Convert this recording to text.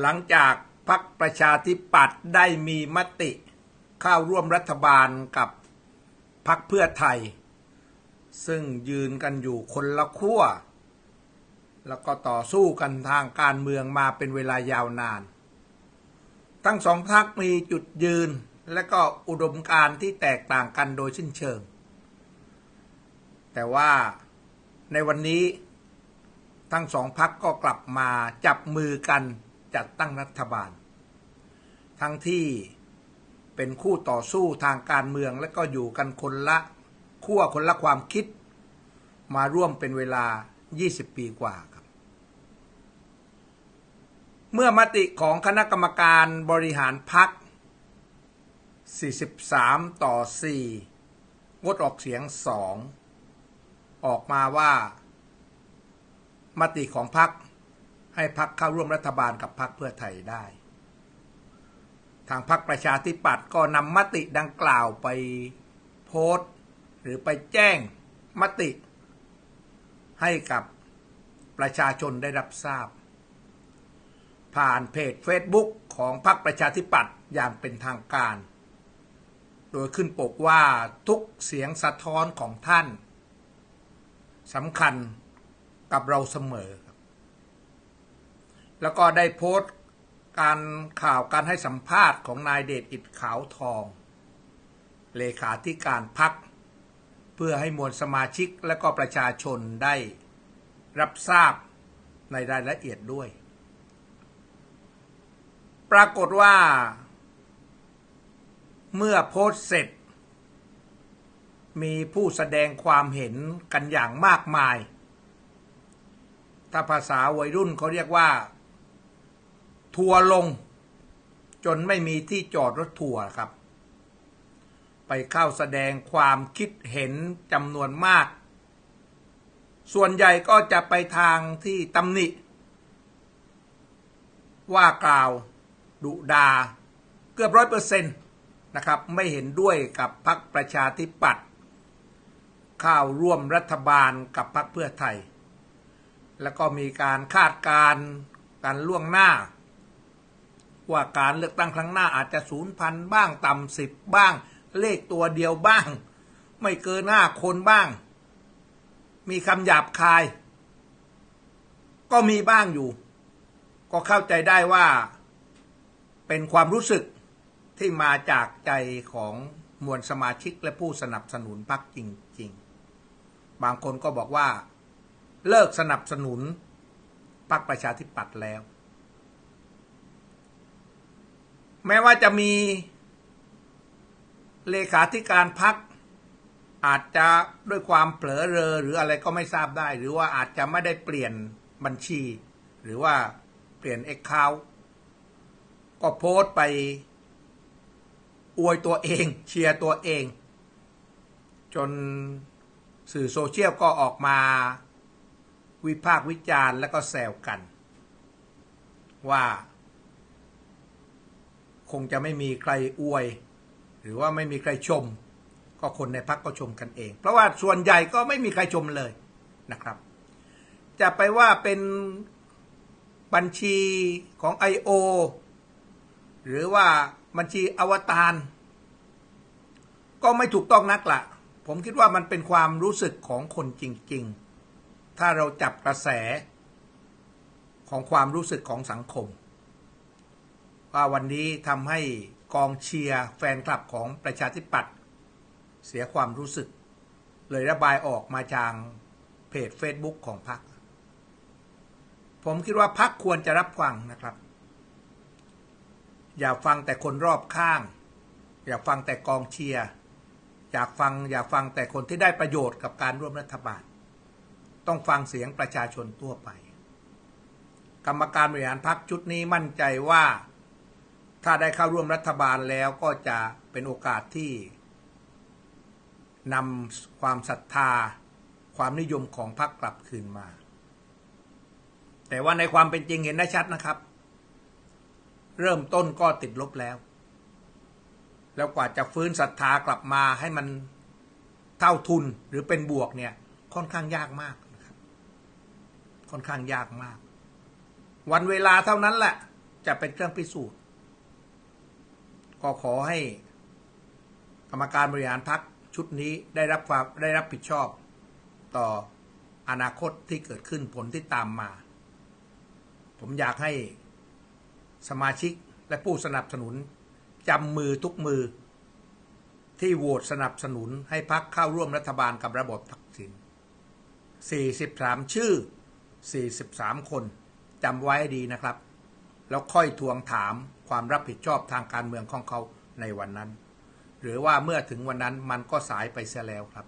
หลังจากพักประชาธิปัตย์ได้มีมติเข้าร่วมรัฐบาลกับพักเพื่อไทย ซึ่งยืนกันอยู่คนละขั้วแล้วก็ต่อสู้กันทางการเมืองมาเป็นเวลายาวนาน ทั้งสองพักมีจุดยืนและก็อุดมการที่แตกต่างกันโดยสิ้นเชิง แต่ว่าในวันนี้ทั้งสองพักก็กลับมาจับมือกัน จัดตั้งรัฐบาล ทั้งที่เป็นคู่ต่อสู้ทางการเมืองและก็อยู่กันคนละขั้วคนละความคิด มาร่วมเป็นเวลา 20 ปีกว่าครับ เมื่อมติของคณะกรรมการบริหารพัก 43 ต่อ 4 งดออกเสียง 2 ออกมาว่า มติของพัก ให้พักเข้าร่วมรัฐบาลกับพักเพื่อไทยได้ ทางพักประชาธิปัตย์ก็นำมติดังกล่าวไปโพสต์ หรือไปแจ้งมติ ให้กับประชาชนได้รับทราบ ผ่านเพจ Facebook ของพรรคประชาธิปัตย์อย่างเป็นทางการ โดยขึ้นปกว่าทุกเสียงสะท้อนของท่านสำคัญกับเราเสมอ แล้วก็ได้โพสต์การข่าวการให้สัมภาษณ์ของนายเดชอิดขาวทอง เลขาธิการพัก เพื่อให้มวลสมาชิกและก็ประชาชนได้รับทราบในรายละเอียดด้วย ปรากฏว่า เมื่อโพสต์เสร็จ มีผู้แสดงความเห็นกันอย่างมากมาย ถ้าภาษาวัยรุ่นเขาเรียกว่า ทัวลง จนไม่มีที่จอดรถทัวร์ครับ ไปเข้าแสดงความคิดเห็นจำนวนมาก ส่วนใหญ่ก็จะไปทางที่ตำหนิ ว่ากล่าวดุดา เกือบร้อยเปอร์เซ็นต์นะครับ ไม่เห็นด้วยกับพรรคประชาธิปัตย์เข้าร่วมรัฐบาลกับพรรคเพื่อไทย แล้วก็มีการคาดการณ์การล่วงหน้า ว่าการเลือกตั้งครั้งหน้าอาจจะศูนย์พันบ้างต่ำสิบบ้าง เลขตัวเดียวบ้าง ไม่เกินหน้าคนบ้าง มีคำหยาบคาย ก็มีบ้างอยู่ ก็เข้าใจได้ว่า เป็นความรู้สึกที่มาจากใจของมวลสมาชิกและผู้สนับสนุนพรรคจริง ๆ บางคนก็บอกว่า เลิกสนับสนุนพรรคประชาธิปัตย์แล้ว แม้ว่าจะมีเลขาธิการพรรคอาจจะด้วยความเผลอเรอหรืออะไรก็ไม่ทราบได้ หรือว่าอาจจะไม่ได้เปลี่ยนบัญชี หรือว่าเปลี่ยนเอ็กเคาก็โพสต์ไปอวยตัวเอง เชียร์ตัวเอง จนสื่อโซเชียลก็ออกมาวิพากษ์วิจารณ์แล้วก็แซวกัน ว่า คงจะไม่มีใครอวย หรือว่าไม่มีใครชม ก็คนในพักก็ชมกันเอง เพราะว่าส่วนใหญ่ก็ไม่มีใครชมเลยนะครับ จะไปว่าเป็นบัญชีของ I.O. หรือว่าบัญชีอวตารก็ไม่ถูกต้องนักละผมคิดว่ามันเป็นความรู้สึกของคนจริง ๆ ถ้าเราจับกระแสของความรู้สึกของสังคม ว่าวันนี้ทำให้กองเชียร์แฟนคลับของประชาธิปัตย์เสียความรู้สึก เลยระบายออกมาทางเพจ Facebook ของพรรคผมคิดว่าพรรคควรจะรับฟังนะครับ อย่าฟังแต่คนรอบข้าง อย่าฟังแต่กองเชียร์อยากฟังอย่าฟังแต่คนที่ได้ประโยชน์กับการร่วมรัฐบาล ต้องฟังเสียงประชาชนทั่วไป กรรมการบริหารพรรคชุดนี้มั่นใจว่า ถ้าได้เข้าร่วมรัฐบาลแล้วก็จะเป็นโอกาสที่นำความศรัทธา ความนิยมของพรรคกลับคืนมา แต่ว่าในความเป็นจริงเห็นได้ชัดนะครับ เริ่มต้นก็ติดลบแล้ว แล้วกว่าจะฟื้นศรัทธากลับมาให้มันเท่าทุนหรือเป็นบวกเนี่ยค่อนข้างยากมากนะครับ ค่อนข้างยากมาก วันเวลาเท่านั้นแหละ จะเป็นเครื่องพิสูจน์ ก็ขอให้กรรมการบริหารพักชุดนี้ได้รับความได้รับผิดชอบต่ออนาคตที่เกิดขึ้นผลที่ตามมา ผมอยากให้สมาชิกและผู้สนับสนุนจำมือทุกมือ ที่โหวตสนับสนุนให้พักเข้าร่วมรัฐบาลกับระบบทักษิณ43 ชื่อ 43 คนจำไว้ดีนะครับ แล้วค่อยทวงถามความรับผิดชอบทางการเมืองของเขาในวันนั้น หรือว่าเมื่อถึงวันนั้นมันก็สายไปเสียแล้วครับ